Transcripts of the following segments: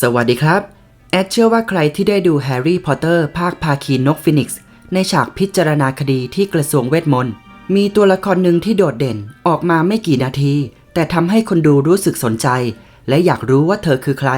สวัสดีครับ แอดเชื่อว่าใครที่ได้ดูแฮร์รี่พอตเตอร์ภาคพาคีนกฟินิกซ์ในฉากพิจารณาคดีที่กระทรวงเวทมนต์ มีตัวละครหนึ่งที่โดดเด่นออกมาไม่กี่นาที แต่ทำให้คนดูรู้สึกสนใจ และอยากรู้ว่าเธอคือใคร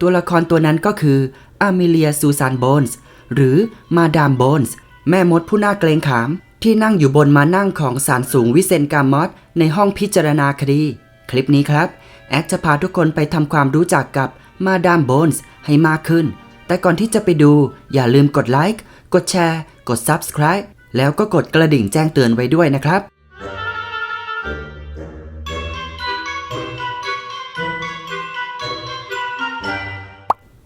ตัวละครตัวนั้นก็คืออามิเลียซูซานโบนส์หรือมาดามโบนส์แม่มดผู้น่าเกรงขาม ที่นั่งอยู่บนมานั่งของศาลสูงวิเซนกามอสในห้องพิจารณาคดี คลิปนี้ครับ แอดจะพาทุกคนไปทำความรู้จักกับ มาดามโบนส์ให้มากขึ้น แต่ก่อนที่จะไปดูอย่าลืมกดไลค์ กดแชร์ กด Subscribe แล้วก็กดกระดิ่งแจ้งเตือนไว้ด้วยนะครับ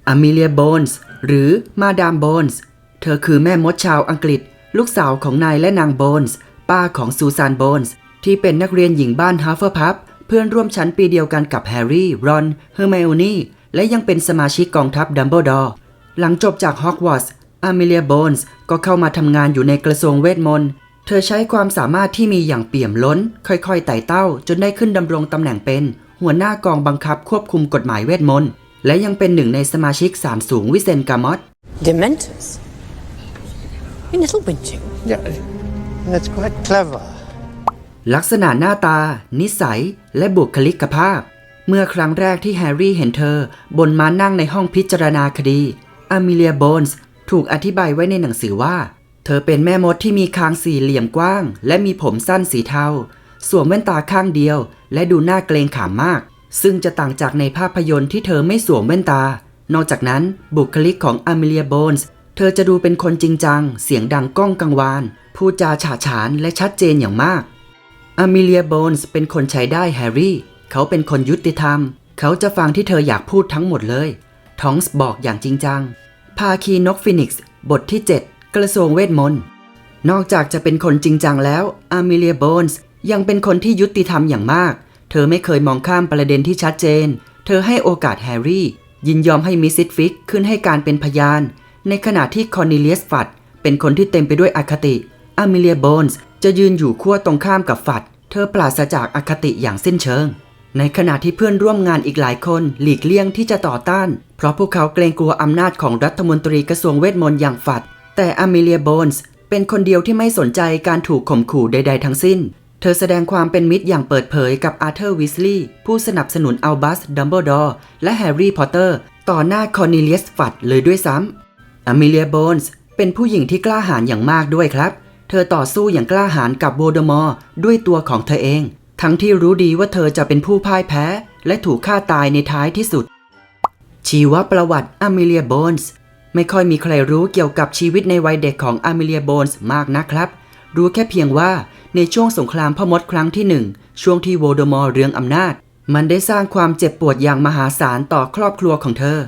อ m มิเลียโบนส์หรือมาดามโบนส์เธอคือแม่มดชาวอังกฤษ ลูกสาวของนายและนางโบนส์ป้าของซูซานโบนส์ที่เป็นนักเรียนหญิงบ้านฮัฟเฟอร์พับเพื่อนร่วมชั้นปีเดียวกันกับแฮร์รี่ รอน เฮอร์ไมโอนี่ และยังเป็นสมาชิกกองทัพดัมเบิลดอร์หลังจบจากฮอกวอตส์อ m มิเลียโบนส์ก็เข้ามาทำงานอยู่ในกระทรวงเวทมนต์ เธอใช้ความสามารถที่มีอย่างเปี่ยมล้น ค่อยๆไต่เต้า จนได้ขึ้นดำรงตำแหน่งเป็น หัวหน้ากองบังคับควบคุมกฎหมายเวทมนต์ และยังเป็นหนึ่งในสมาชิกศาลสูงวิเซนกามอส Dementors? In Little Winching? Yeah, that's quite clever. ลักษณะหน้าตา นิสัย และบุคลิกภาพ เมื่อครั้งแรกที่แฮร์รี่เห็นเธอ บนม้านั่งในห้องพิจารณาคดีอ m มิเลียโบนส์ถูกอธิบายไว้ในหนังสือว่า เธอเป็นแม่มดที่มีคางสี่เหลี่ยมกว้าง และมีผมสั้นสีเทา สวมแว่นตาข้างเดียว และดูน่าเกรงขามมาก ซึ่งจะต่างจากในภาพยนตร์ที่เธอไม่สวมแว่นตา นอกจากนั้นบุคลิกของอ m มิเลียโบนส์เธอจะดูเป็นคนจริงจัง เสียงดังก้องกังวานพูดจาฉาฉานและชัดเจนอย่างมากอ m มิเลียโบนส์เป็นคนใช้ได้แฮร์รี่ เขาเป็นคนยุติธรรม เขาจะฟังที่เธออยากพูดทั้งหมดเลยทองส์บอกอย่างจริงจัง ภาคีนกฟินิกซ์ บทที่ 7 กระทรวงเวทมนต์นอกจากจะเป็นคนจริงจังแล้วอ m มิเลียโบนส์ยังเป็นคนที่ยุติธรรมอย่างมาก เธอไม่เคยมองข้ามประเด็นที่ชัดเจน เธอให้โอกาสแฮร์รี่ ยินยอมให้มิสซิสฟิกขึ้นให้การเป็นพยาน ในขณะที่คอร์เนเลียสฟัดเป็นคนที่เต็มไปด้วยอคติอ m มิเลียโบนส์จะยืนอยู่ขั้วตรงข้ามกับฟัด เธอปราศจากอคติอย่างสิ้นเชิง ในขณะที่เพื่อนร่วมงานอีกหลายคนหลีกเลี่ยงที่จะต่อต้าน เพราะพวกเขาเกรงกลัวอำนาจของรัฐมนตรีกระทรวงเวทมนต์อย่างฝัด แต่อ m มิเลียโบนส์เป็นคนเดียวที่ไม่สนใจการถูกข่มขู่ใด ๆ ทั้งสิ้น เธอแสดงความเป็นมิตรอย่างเปิดเผยกับอาร์เธอร์วิสลีย์ผู้สนับสนุนอัลบัสดัมเบิลดอร์และแฮร์รี่พอตเตอร์ต่อหน้าคอร์เนเลียสฟัดเลยด้วยซ้ำอ m มิเลียโบนส์เป็นผู้หญิงที่กล้าหาญอย่างมากด้วยครับ เธอต่อสู้อย่างกล้าหาญกับโวลเดอมอร์ด้วยตัวของเธอเอง ทั้งที่รู้ดีว่าเธอจะเป็นผู้พ่ายแพ้ และถูกฆ่าตายในท้ายที่สุด ชีวประวัติอ m มิเลียโบนส์ไม่ค่อยมีใครรู้เกี่ยวกับชีวิตในวัยเด็กของอ m มิเลียโบนส์มากนะครับ รู้แค่เพียงว่าในช่วงสงครามพ่อมดครั้งที่หนึ่งช่วงที่โวลเดอมอร์เรืองอำนาจ มันได้สร้างความเจ็บปวดอย่างมหาศาลต่อครอบครัวของเธอ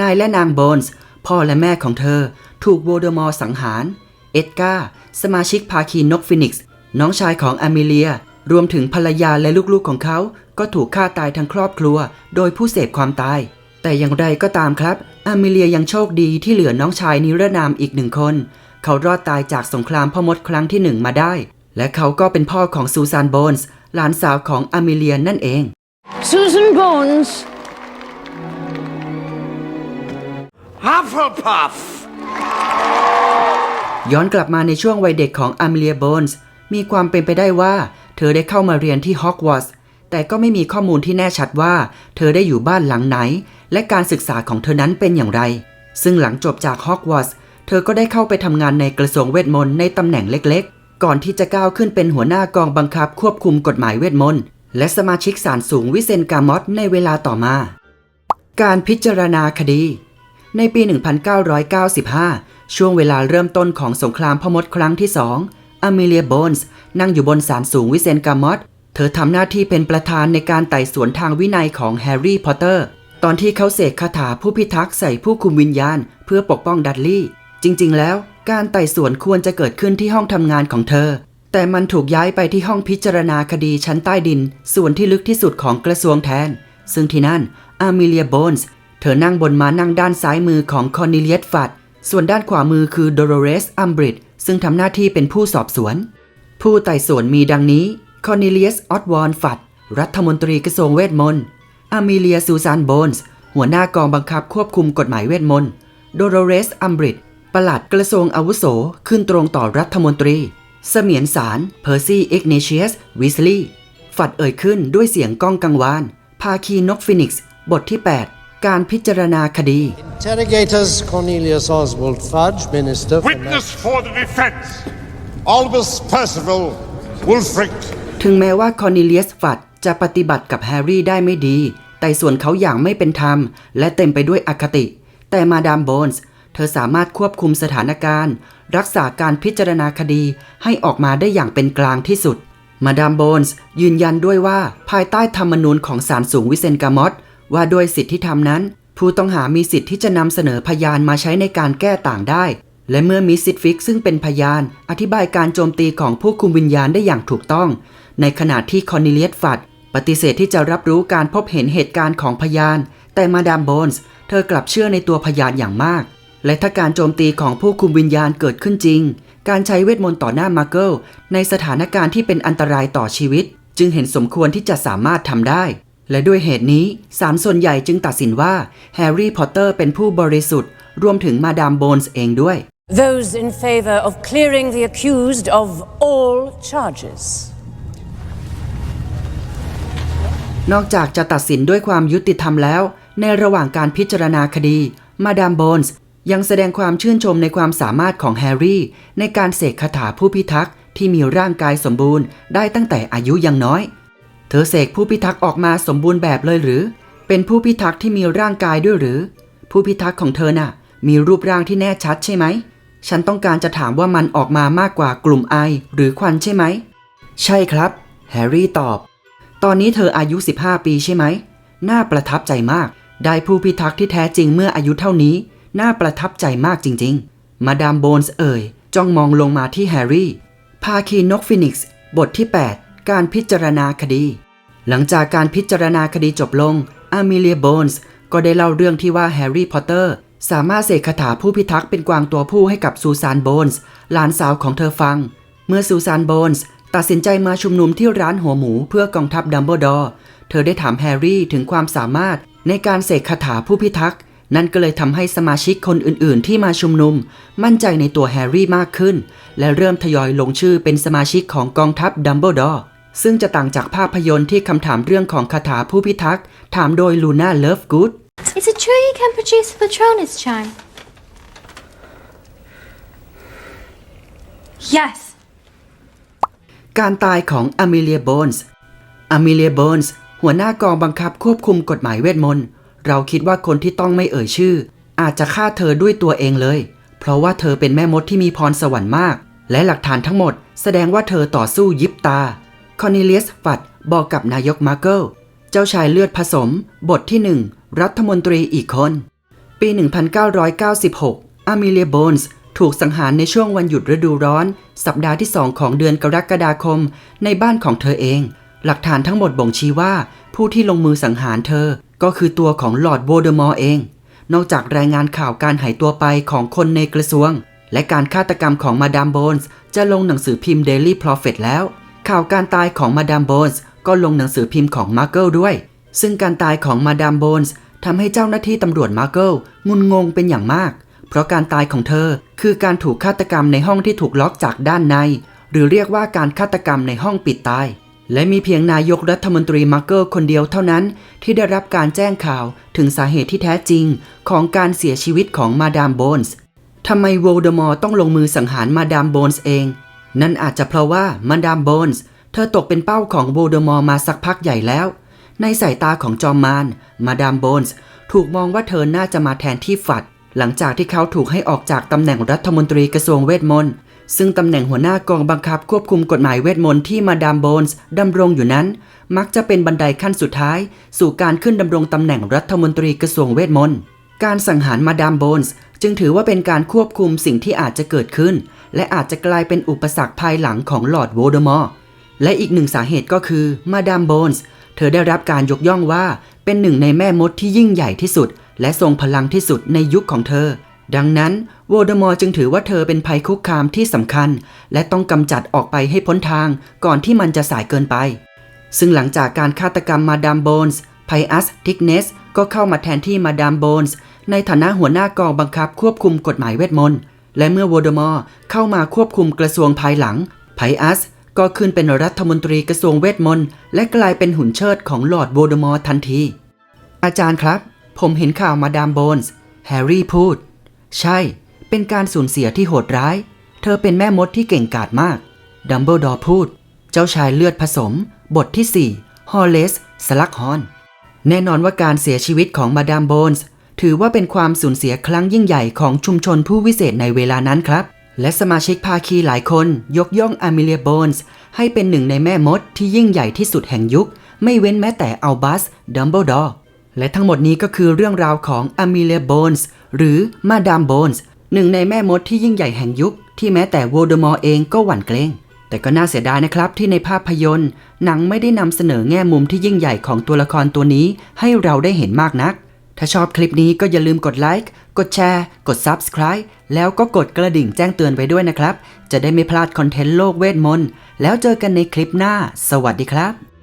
นายและนางโบนส์พ่อและแม่ของเธอ ถูกโวลเดอมอร์สังหาร เอ็ดการ์สมาชิกภาคีนกฟินิกซ์น้องชายของอ m มิเลีย รวมถึงภรรยาและลูกๆของเขา ก็ถูกฆ่าตายทั้งครอบครัว โดยผู้เสพความตาย แต่อย่างไรก็ตามครับอ m มิเลียยังโชคดีที่เหลือน้องชายนิรนามอีกหนึ่งคน เขารอดตายจากสงครามพ่อมดครั้งที่หนึ่งมาได้ และเขาก็เป็นพ่อของซูซานโบนส์หลานสาวของอ m มิเลียนั่นเอง Susan Bones? Hufflepuff! ย้อนกลับมาในช่วงวัยเด็กของอ m มิเลียโบนส์มีความเป็นไปได้ว่า เธอได้เข้ามาเรียนที่ฮอกวอตส์แต่ก็ไม่มีข้อมูลที่แน่ชัดว่า เธอได้อยู่บ้านหลังไหน และการศึกษาของเธอนั้นเป็นอย่างไร ซึ่งหลังจบจากฮอกวอตส์เธอก็ได้เข้าไปทำงานในกระทรวงเวทมนต์ในตำแหน่งเล็กๆ ก่อนที่จะก้าวขึ้นเป็นหัวหน้ากองบังคับควบคุมกฎหมายเวทมนต์และสมาชิกศาลสูงวิเซนกามอสในเวลาต่อมา การพิจารณาคดี ในปี 1995 ช่วงเวลาเริ่มต้นของสงครามพ่อมดครั้งที่สอง อ m มิเลียโบนส์นั่งอยู่บนศาลสูงวิเซนกามอสเธอทำหน้าที่เป็นประธานในการไต่สวนทางวินัยของแฮร์รี่พอตเตอร์ ตอนที่เขาเสกคาถาผู้พิทักษ์ใส่ผู้คุมวิญญาณ เพื่อปกป้องดัดลี่ จริง ๆ แล้ว การไต่สวนควรจะเกิดขึ้นที่ห้องทำงานของเธอ แต่มันถูกย้ายไปที่ห้องพิจารณาคดีชั้นใต้ดิน ส่วนที่ลึกที่สุดของกระทรวงแทน ซึ่งที่นั่นอามิเลียโบนส์เธอนั่งบนม้านั่งด้านซ้ายมือของคอร์เนเลียสฟัดส่วนด้านขวามือคือโดโรเรสอัมบริด ซึ่งทำหน้าที่เป็นผู้สอบสวน ผู้ไต่สวนมีดังนี้คอร์เนเลียสออตวอนฟัดรัฐมนตรีกระทรวงเวทมนต์อามิเลียซูซานโบนส์หัวหน้ากองบังคับควบคุมกฎหมายเวทมนต์โดโรเรสอัมบริดประหลัดกระทรวงอาวุโสขึ้นตรงต่อรัฐมนตรี เสมียนสารเพอร์ซี่เอกเนเชียสวิสลีย์ฝัดเอ่ยขึ้นด้วยเสียงก้องกังวาน ภาคีนกฟินิกซ์ บทที่ 8 การพิจารณาคดี Interrogators Cornelius Oswald Fudge, Minister for Witness for the defense, Albus Percival Wulfric. ถึงแม้ว่าคอร์เนเลียสฟัดจะปฏิบัติกับแฮร์รี่ได้ไม่ดี แต่ส่วนเขาอย่างไม่เป็นธรรม และเต็มไปด้วยอคติ แต่มาดามโบนส์เธอสามารถควบคุมสถานการณ์ รักษาการพิจารณาคดีให้ออกมาได้อย่างเป็นกลางที่สุด มาดามโบนส์ยืนยันด้วยว่าภายใต้ธรรมนูญของศาลสูงวิเซนกามอต ว่าด้วยสิทธิธรรมนั้น ผู้ต้องหามีสิทธิ์ที่จะนำเสนอพยานมาใช้ในการแก้ต่างได้ และเมื่อมิสซิฟิกซึ่งเป็นพยาน อธิบายการโจมตีของผู้คุมวิญญาณได้อย่างถูกต้อง ในขณะที่คอร์เนเลียสฟัดปฏิเสธที่จะรับรู้การพบเห็นเหตุการณ์ของพยาน แต่มาดามโบนส์เธอกลับเชื่อในตัวพยานอย่างมาก และถ้าการโจมตีของผู้คุมวิญญาณเกิดขึ้นจริง การใช้เวทมนต์ต่อหน้ามาร์เกิลในสถานการณ์ที่เป็นอันตรายต่อชีวิต จึงเห็นสมควรที่จะสามารถทำได้ และด้วยเหตุนี้ศาลส่วนใหญ่จึงตัดสินว่าแฮร์รี่พอตเตอร์เป็นผู้บริสุทธิ์ รวมถึงมาดามโบนส์เองด้วย Those in favor of clearing the accused of all charges. นอกจากจะตัดสินด้วยความยุติธรรมแล้ว ในระหว่างการพิจารณาคดี มาดามโบนส์ยังแสดงความชื่นชมในความสามารถของแฮร์รี่ ในการเสกคาถาผู้พิทักษ์ที่มีร่างกายสมบูรณ์ได้ตั้งแต่อายุยังน้อยเธอเสกผู้พิทักษ์ออกมาสมบูรณ์แบบเลยหรือ เป็นผู้พิทักษ์ที่มีร่างกายด้วยหรือ ผู้พิทักษ์ของเธอน่ะ มีรูปร่างที่แน่ชัดใช่ไหม ฉันต้องการจะถามว่ามันออกมามากกว่ากลุ่มไอหรือควันใช่ไหม ใช่ครับ แฮร์รี่ตอบ ตอนนี้เธออายุ 15 ปีใช่ไหม น่าประทับใจมาก ได้ผู้พิทักษ์ที่แท้จริงเมื่ออายุเท่านี้ น่าประทับใจมากจริง ๆ มาดามโบนส์เอ่ย จ้องมองลงมาที่แฮร์รี่ ภาคีนกฟินิกซ์ บทที่ 8 การพิจารณาคดี หลังจากการพิจารณาคดีจบลงอามิเลียโบนส์ก็ได้เล่าเรื่องที่ว่าแฮร์รี่พอตเตอร์สามารถเสกคาถาผู้พิทักษ์เป็นกวางตัวผู้ให้กับซูซานโบนส์หลานสาวของเธอฟัง เมื่อซูซานโบนส์ตัดสินใจมาชุมนุมที่ร้านหัวหมูเพื่อกองทัพดัมเบิลดอร์เธอได้ถามแฮร์รี่ถึงความสามารถในการเสกคาถาผู้พิทักษ์นั่นก็เลยทำให้สมาชิกคนอื่นๆ ที่มาชุมนุม มั่นใจในตัวแฮร์รี่มากขึ้น และเริ่มทยอยลงชื่อเป็นสมาชิกของกองทัพดัมเบิลดอร์ ซึ่งจะต่างจากภาพยนตร์ที่คำถามเรื่องของคาถาผู้พิทักษ์ ถามโดยลูน่าเลิฟกูด Is it true you can produce a Patronus chime? Yes. การตายของอ m ม l เลียโบนส์อ m ม l เลียโบนส์หัวหน้ากองบังคับควบคุมกฎหมายเวทมนต์ เราคิดว่าคนที่ต้องไม่เอ่ยชื่อ อาจจะฆ่าเธอด้วยตัวเองเลย เพราะว่าเธอเป็นแม่มดที่มีพรสวรรค์มาก และหลักฐานทั้งหมด แสดงว่าเธอต่อสู้ยิบตา คอร์เนเลียสฟัดบอกกับนายกมาร์เกิล เจ้าชายเลือดผสม บทที่หนึ่งรัฐมนตรีอีกคน ปี 1996 อามิเลียโบนส์ถูกสังหารในช่วงวันหยุดฤดูร้อน สัปดาห์ที่2ของเดือนกรกฎาคม ในบ้านของเธอเอง หลักฐานทั้งหมดบ่งชี้ว่า ผู้ที่ลงมือสังหารเธอ ก็คือตัวของลอร์ดโวเดอมอร์เอง นอกจากรายงานข่าวการหายตัวไปของคนในกระทรวง และการฆาตกรรมของมาดามโบนส์จะลงหนังสือพิมพ์ Daily Prophet แล้ว ข่าวการตายของมาดามโบนส์ก็ลงหนังสือพิมพ์ของมาร์เกิลด้วย ซึ่งการตายของมาดามโบนส์ทำให้เจ้าหน้าที่ตำรวจมาร์เกิลงุนงงเป็นอย่างมาก เพราะการตายของเธอคือการถูกฆาตกรรมในห้องที่ถูกล็อกจากด้านใน หรือเรียกว่าการฆาตกรรมในห้องปิดตาย และมีเพียงนายกรัฐมนตรีมาร์เกิลคนเดียวเท่านั้น ที่ได้รับการแจ้งข่าวถึงสาเหตุที่แท้จริง ของการเสียชีวิตของมาดามโบนส์ทำไมโวลเดอมอร์ต้องลงมือสังหารมาดามโบนส์เอง นั่นอาจจะเพราะว่ามาดามโบนส์เธอตกเป็นเป้าของโวลเดอมอร์มาสักพักใหญ่แล้ว ในสายตาของจอมมารมาดามโบนส์ถูกมองว่าเธอน่าจะมาแทนที่ฝัด หลังจากที่เขาถูกให้ออกจากตำแหน่งรัฐมนตรีกระทรวงเวทมนต์ซึ่งตำแหน่งหัวหน้ากองบังคับควบคุมกฎหมายเวทมนต์ที่มาดามโบนส์ดำรงอยู่นั้น มักจะเป็นบันไดขั้นสุดท้าย สู่การขึ้นดำรงตำแหน่งรัฐมนตรีกระทรวงเวทมนต์การสังหารมาดามโบนส์ จึงถือว่าเป็นการควบคุมสิ่งที่อาจจะเกิดขึ้น และอาจจะกลายเป็นอุปสรรคภายหลังของหลอร์ดโวลเดอมอร์และอีกหนึ่งสาเหตุก็คือมาดามโบนส์เธอได้รับการยกย่องว่าเป็นหนึ่งในแม่มดที่ยิ่งใหญ่ที่สุด และทรงพลังที่สุดในยุคของเธอ ดังนั้นโวลเดอมอร์จึงถือว่าเธอเป็นภัยคุกคามที่สำคัญ และต้องกำจัดออกไปให้พ้นทางก่อนที่มันจะสายเกินไป ซึ่งหลังจากการฆาตกรรมมาดามโบนส์ไพอัสทิกเนสก็เข้ามาแทนที่มาดามโบนส์ ในฐานะหัวหน้ากองบังคับควบคุมกฎหมายเวทมนต์ และเมื่อโวลเดมอร์เข้ามาควบคุมกระทรวงภายหลัง ไพอัสก็ขึ้นเป็นรัฐมนตรีกระทรวงเวทมนต์ และกลายเป็นหุ่นเชิดของลอร์ดโวลเดมอร์ทันที อาจารย์ครับ ผมเห็นข่าวมาดามโบนส์ แฮร์รี่พูด ใช่ เป็นการสูญเสียที่โหดร้าย เธอเป็นแม่มดที่เก่งกาจมาก ดัมเบิลดอร์พูด เจ้าชายเลือดผสม บทที่ 4 ฮอลเลส สลักฮอน แน่นอนว่าการเสียชีวิตของมาดามโบนส์ ถือว่าเป็นความสูญเสียครั้งยิ่งใหญ่ของชุมชนผู้วิเศษในเวลานั้นครับ และสมาชิกภาคีหลายคนยกย่องอามิเลียโบนส์ให้เป็นหนึ่งในแม่มดที่ยิ่งใหญ่ที่สุดแห่งยุค ไม่เว้นแม้แต่อัลบัสดัมเบิลดอร์และทั้งหมดนี้ก็คือเรื่องราวของอามิเลียโบนส์หรือมาดามโบนส์หนึ่งในแม่มดที่ยิ่งใหญ่แห่งยุค ที่แม้แต่โวลเดอมอร์เองก็หวั่นเกรงแต่ก็น่าเสียดายนะครับที่ในภาพยนตร์ หนังไม่ได้นำเสนอแง่มุมที่ยิ่งใหญ่ของตัวละครตัวนี้ให้เราได้เห็นมากนัก ถ้าชอบคลิปนี้ก็อย่าลืมกดไลค์ กดแชร์ กด Subscribe แล้วก็กดกระดิ่งแจ้งเตือนไปด้วยนะครับ จะได้ไม่พลาดคอนเทนต์โลกเวทมนต์ แล้วเจอกันในคลิปหน้า สวัสดีครับ